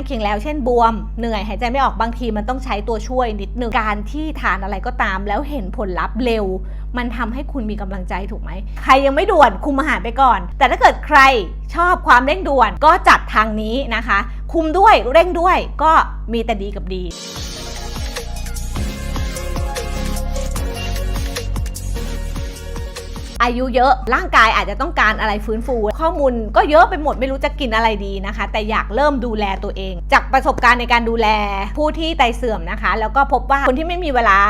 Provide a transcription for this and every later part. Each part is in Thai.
างเคียงแล้ว เช่นบวม เหนื่อยหายใจไม่ออกบางทีมันต้องใช้ตัวช่วยนิดนึงการที่ทานอะไรก็ตาม แล้วเห็นผลลัพธ์เร็ว มันทำให้คุณมีกำลังใจถูกไหม ใครยังไม่ด่วนคุมอาหารไปก่อน แต่ถ้าเกิดใครชอบความเร่งด่วนก็จัดทางนี้นะคะ คุมด้วยเร่งด้วยก็มีแต่ดีกับดี อายุเยอะ ร่างกายอาจจะต้องการอะไรฟื้นฟู ข้อมูลก็เยอะไปหมดไม่รู้จะกินอะไรดีนะคะ แต่อยากเริ่มดูแลตัวเอง จากประสบการณ์ในการดูแลผู้ที่ไตเสื่อมนะคะ แล้วก็พบว่าคนที่ไม่มีเวลา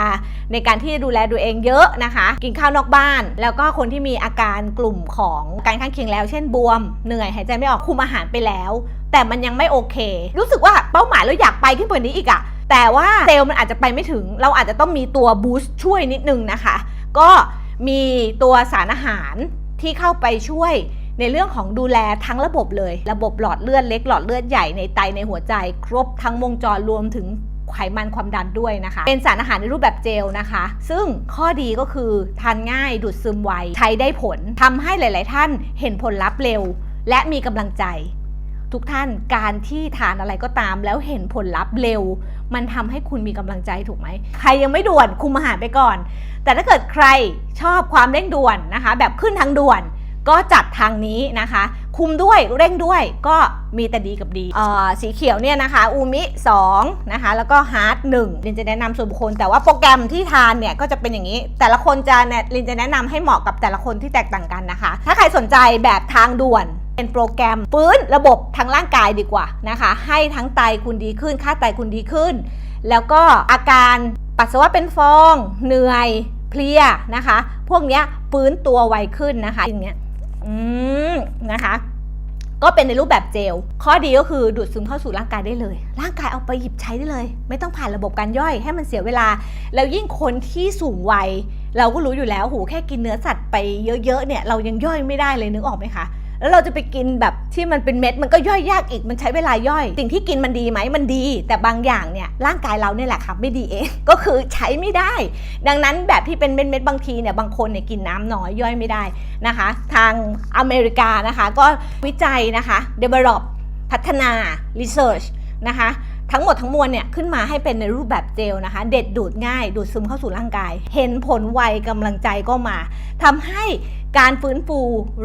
ในการที่จะดูแลตัวเองเยอะนะคะ กินข้าวนอกบ้าน แล้วก็คนที่มีอาการกลุ่มของการข้างเคียงแล้ว เช่นบวม เหนื่อยหายใจไม่ออกคุมอาหารไปแล้ว แต่มันยังไม่โอเค รู้สึกว่าเป้าหมายเราอยากไปขึ้นกว่านี้อีกอะแต่ว่าเซลล์มันอาจจะไปไม่ถึง เราอาจจะต้องมีตัวบูสต์ช่วยนิดนึงนะคะ ก็ มีตัวสารอาหารที่เข้าไปช่วยในเรื่องของดูแลทั้งระบบเลย ระบบหลอดเลือดเล็กหลอดเลือดใหญ่ในไตในหัวใจ ครบทั้งวงจรรวมถึงไขมันความดันด้วยนะคะ เป็นสารอาหารในรูปแบบเจลนะคะ ซึ่งข้อดีก็คือทานง่ายดูดซึมไวใช้ได้ผลทำให้หลาย ๆ ท่านเห็นผลลัพธ์เร็ว และมีกำลังใจ ทุกท่านการที่ทานอะไรก็ตาม แล้วเห็นผลลัพธ์เร็ว มันทำให้คุณมีกำลังใจถูกไหม ใครยังไม่ด่วนคุมอาหารไปก่อน แต่ถ้าเกิดใครชอบความเร่งด่วนนะคะ แบบขึ้นทางด่วนก็จัดทางนี้นะคะ คุมด้วยเร่งด้วยก็มีแต่ดีกับดีสีเขียวเนี่ยนะคะ อูมิ2นะคะแล้วก็ฮาร์ด1ลินจะแนะนำส่วนบุคคล แต่ว่าโปรแกรมที่ทานเนี่ยก็จะเป็นอย่างนี้ แต่ละคนจะเนี่ยลินจะแนะนำให้เหมาะกับแต่ละคนที่แตกต่างกันนะคะ ถ้าใครสนใจแบบทางด่วน เป็นโปรแกรมฟื้นระบบทางร่างกายดีกว่านะคะ ให้ทั้งไตคุณดีขึ้น ค่าไตคุณดีขึ้น แล้วก็อาการปัสสาวะเป็นฟอง เหนื่อยเพลียนะคะ พวกนี้ฟื้นตัวไวขึ้นนะคะอย่างเงี้ยอืมนะคะก็เป็นในรูปแบบเจล ข้อดีก็คือดูดซึมเข้าสู่ร่างกายได้เลย ร่างกายเอาไปหยิบใช้ได้เลย ไม่ต้องผ่านระบบการย่อยให้มันเสียเวลา แล้วยิ่งคนที่สูงวัย เราก็รู้อยู่แล้วโหแค่กินเนื้อสัตว์ไปเยอะๆเนี่ย เรายังย่อยไม่ได้เลยนึกออกไหมคะ แล้วเราจะไปกินแบบที่มันเป็นเม็ดมันก็ย่อยยากอีกมันใช้เวลาย่อย สิ่งที่กินมันดีไหมมันดี แต่บางอย่างเนี่ยร่างกายเราเนี่ยแหละครับไม่ดีเอง ก็คือใช้ไม่ได้ ดังนั้นแบบที่เป็นเม็ดๆบางทีเนี่ยบางคนเนี่ยกินน้ำน้อยย่อยไม่ได้นะคะ ทางอเมริกานะคะ ก็วิจัยนะคะ develop พัฒนา research นะคะทั้งหมดทั้งมวลเนี่ยขึ้นมาให้เป็นในรูปแบบเจลนะคะ เด็ดดูดง่าย ดูดซึมเข้าสู่ร่างกาย เห็นผลไวกำลังใจก็มาทำให้ การฟื้นฟู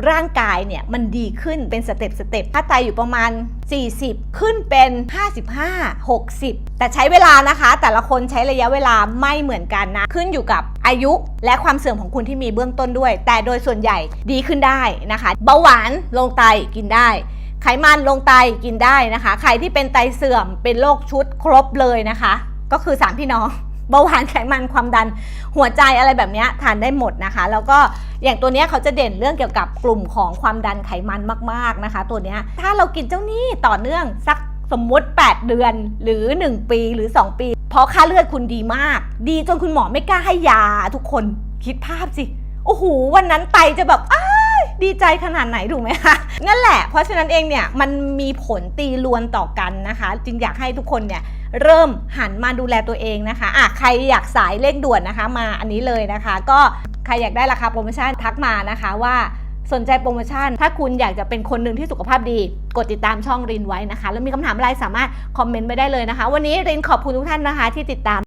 ร่างกายเนี่ยมันดีขึ้นเป็นสเต็ปสเต็ปถ้าไตอยู่ประมาณ 40 ขึ้นเป็น 55 60 แต่ใช้เวลานะคะ แต่ละคนใช้ระยะเวลาไม่เหมือนกันนะ ขึ้นอยู่กับอายุและความเสื่อมของคุณที่มีเบื้องต้นด้วย แต่โดยส่วนใหญ่ดีขึ้นได้นะคะเบาหวานลงไตกินได้ไขมันลงไตกินได้นะคะ ใครที่เป็นไตเสื่อมเป็นโรคชุดครบเลยนะคะ ก็คือ 3 พี่น้องเบาหวานไขมันความดัน หัวใจอะไรแบบนี้ทานได้หมดนะคะ แล้วก็อย่างตัวนี้เขาจะเด่นเรื่องเกี่ยวกับกลุ่มของความดันไขมันมากๆนะคะ ตัวนี้ถ้าเรากินเจ้านี้ต่อเนื่องสักสมมุติ 8 เดือนหรือ 1 ปีหรือ 2 ปี เพราะค่าเลือดคุณดีมาก ดีจนคุณหมอไม่กล้าให้ยาทุกคนคิดภาพสิ โอ้โห วันนั้นไตจะแบบอ้าดีใจขนาดไหนถูกไหมคะนั่นแหละเพราะฉะนั้นเองเนี่ยมันมีผลตีรวนต่อกันนะคะ จึงอยากให้ทุกคนเนี่ย เริ่มหันมาดูแลตัวเองนะคะอะใครอยากสายเร่งด่วนนะคะมาอันนี้เลยนะคะ ก็ใครอยากได้ราคาโปรโมชั่นทักมานะคะว่าสนใจโปรโมชั่น ถ้าคุณอยากจะเป็นคนหนึ่งที่สุขภาพดี กดติดตามช่องรินไว้นะคะ แล้วมีคำถามอะไรสามารถคอมเมนต์ไปได้เลยนะคะ วันนี้รินขอบคุณทุกท่านนะคะที่ติดตาม